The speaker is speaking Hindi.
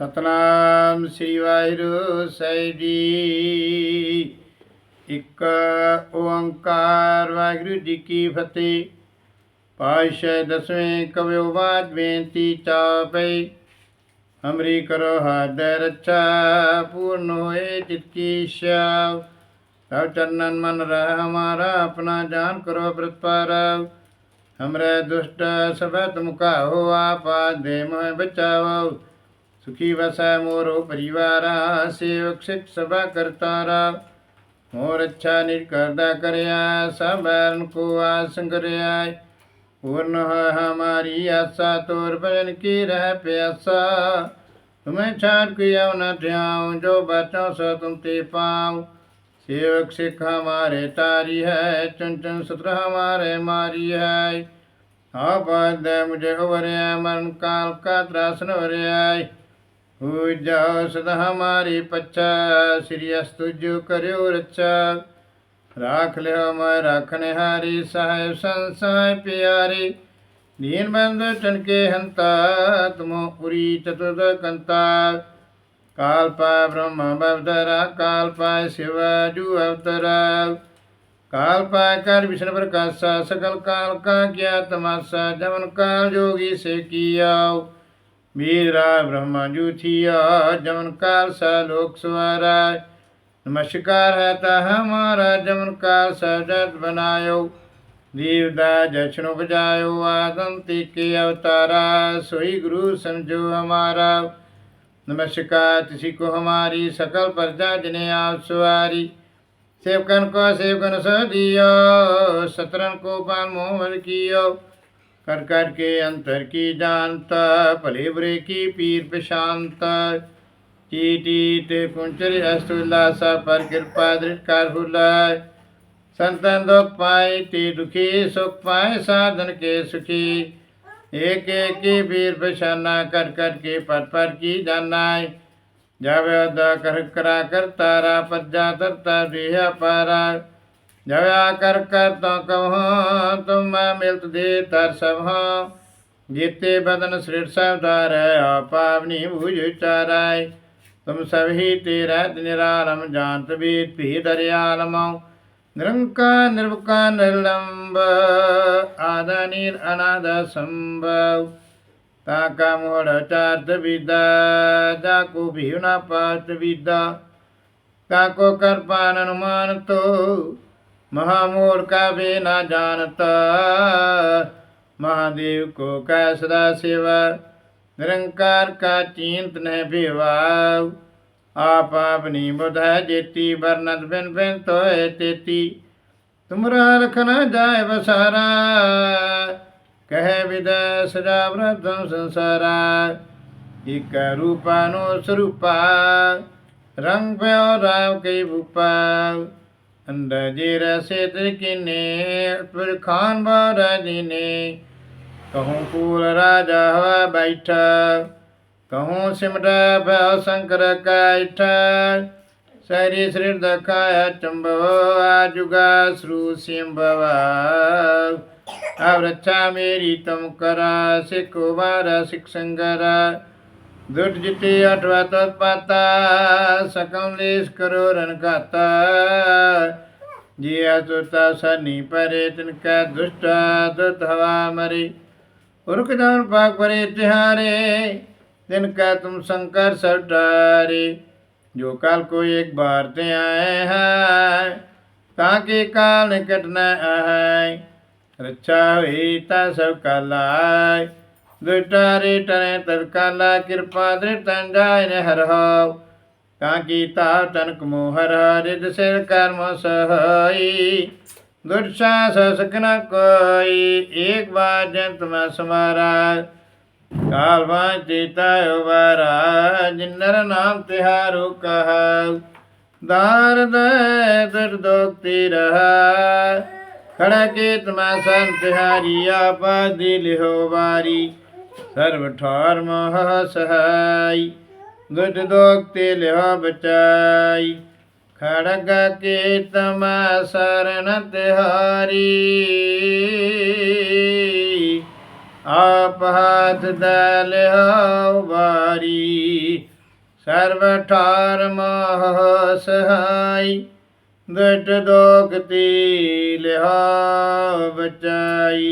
ਸਤਨਾਮ ਸ੍ਰੀ ਵਾਹਿਗੁਰੂ ਸਾਹਿਬ ਜੀ ਇੱਕ ਓੰਕਾਰ ਵਾਹਿਗੁਰੂ ਜੀ ਕੀ ਫਤਿਹ ਪਾਤਸ਼ਾਹ ਦਸਵੇਂ ਕਵਿਓ ਬਾਦ ਬੇਨਤੀ ਚਾਪਈ ਹਮਰੀ ਕਰੋ ਹਦ ਰੱਛਾ ਪੂਰਨ ਹੋਏ ਚਿਤ ਕੀ ਇੱਛਾ तब चरणन मन रह हमारा अपना जान करो व्रतपर हमरे दुष्ट सब तुम हो आपा दे मोह बचाओ सुखी वसै मोरो परिवार, सेवक, सिख सभा करतारा मोर अच्छा निर्करदा करया सबको आसंग आय पूर्ण है हमारी आशा, तोर भजन की रह प्यासा। तुम्हें छाड़ किया न ध्याओ जो बचो सो तुम ते पाओ सेवक, सिख, हमारे तारी है, चुन चुन सूत्र हमारे मारी है। दे मुझे उभरया मरण काल का त्रासन वरयाय हो जाओ सदा हमारी पच्चा श्री अस्तु जो करो रक्षा राख ले मैं राखने हारी साहेब संसाय प्यारी। दीन बंधु चन के हंता, तुम पुरी चतुर्थ कंता। काल पाय ब्रह्म अवतरा, काल पाय शिवाजू अवतरा। काल पाय कर विष्णु प्रकाशा, सकल काल का किया तमाशा जमन काल जोगी से किया। वीरा ब्रह्मा जू थिया जमन काल सा लोक सवारा नमस्कार है ता हमारा, जमन काल सजत बनायो। दीवदा जक्षण बजायो, आदंती के अवतारा। सोई गुरु समझो हमारा। नमस्कार किसी को हमारी, सकल प्रजा जिन्हें आप सवारी। सेवकन को सेवकन स दियो, सतरन को पान मोहम्मद कियो। कर कर के अंतर की जानता भले बुरे की पीर प्रशांत चीटी ते कुंचरी अस्तुल्लासा पर कृपा दृढ़ हुलाय संतन दुख पाए ते दुखी सुख पाए साधन के सुखी एक एक की वीर बशाना कर कर के पर पर की जानाय जब अदा कर करा कर तारा पज्जा तरता देहा पारा जब आकर कर तो कहो तुम मैं मिलत दे तर सब जीते बदन श्रेष्ठ सवदार है पावनी भुज चाराय तुम सभी तेरा निरालम जानत बीत भी दरियालमो निरंकार निर्वकार निर्लंब आदानीर अनाद संभव ताका मोड़ चार्थ विदा जाको भी न पात विदा काको कर पान अनुमान तो महामोर का भी न जानता महादेव को कै सदा सेवा निरंकार का चिंत न भिवाव आप अपनी बुध जेती वर्णत बिन बिन तो है तेती तुमरा रखना जाय बसारा कह विदय सजा व्रतम संसारा इक रूपानो स्वरूपा रंग पे और राम के भूपा अंदर से किने पर खान बाराजी ने कहूँ कुल राजा हवा बैठा कहूँ सिमटा भय शंकर काठ सरी श्री दखाया चंबव आजुगा श्रु सिंभवा अब रक्षा मेरी तुम करा सिख मारा सिख संगरा दुट जिते अठवा तत्पाता सकम लेस करो रन खाता जिया सुता सनी परे तिनका दुष्टा दुत हवा मरे। उर्क जन पाक परे तिहारे, जिनका तुम शंकर सब डारे। जो काल को एक बार ते आए हैं, ताकि काल निकट न आए। रक्षा हुई ता सब ਦੁਟਾਰੇ ਟਨੇ ਤਦਕਾਲਾ ਕਿਰਪਾ ਦ੍ਰਿਤੰ ਜਾਇਨ ਹਰਹਾਉ ਕਾਂ ਕੀ ਤਾਵ ਤਨ ਕਮੋ ਮੋਹਰ ਹਰਿਦ ਸਿਰ ਕਰਮ ਸਹਾਈ। ਦੁਰਸਾ ਸਸਕ ਨ ਕੋਈ, ਏਕ ਵਾਰ ਜਨ ਤਮੈ ਸਮਾਰਾ। ਕਾਲ ਵਾਂ ਤੇਤਾ ਉਵਾਰਾ ਜਿਨ ਨਰ ਨਾਮ ਤਿਹਾਰੂ ਕਹਉ। ਦਾਰਦ ਦੁਰਦੋਖਤੀ ਰਹਾ। ਖੜਾ ਕੇ ਤਮੈ ਸੰਤ ਹਰੀ, ਆਪਾ ਦਿਲ ਹੋ ਵਾਰੀ। ਸਰਬ ਠਾਰ ਮਹ ਸਹਾਈ ਦੁੱਧ ਦੋਕਤੇ ਲਿਓ ਬਚਾਈ। ਖੜਗ ਕੇ ਤਮਾ ਸਰਨ ਤਿਹਾਰੀ। ਆਪ ਹੱਥ ਦਾ ਲਿਹਾਉ ਵਾਰੀ ਸਰਬ ਠਾਰ ਮਹ ਸਹਾਈ ਦਟ ਦੋਖ ਤੀ ਲਿਹਾ ਬਚਾਈ।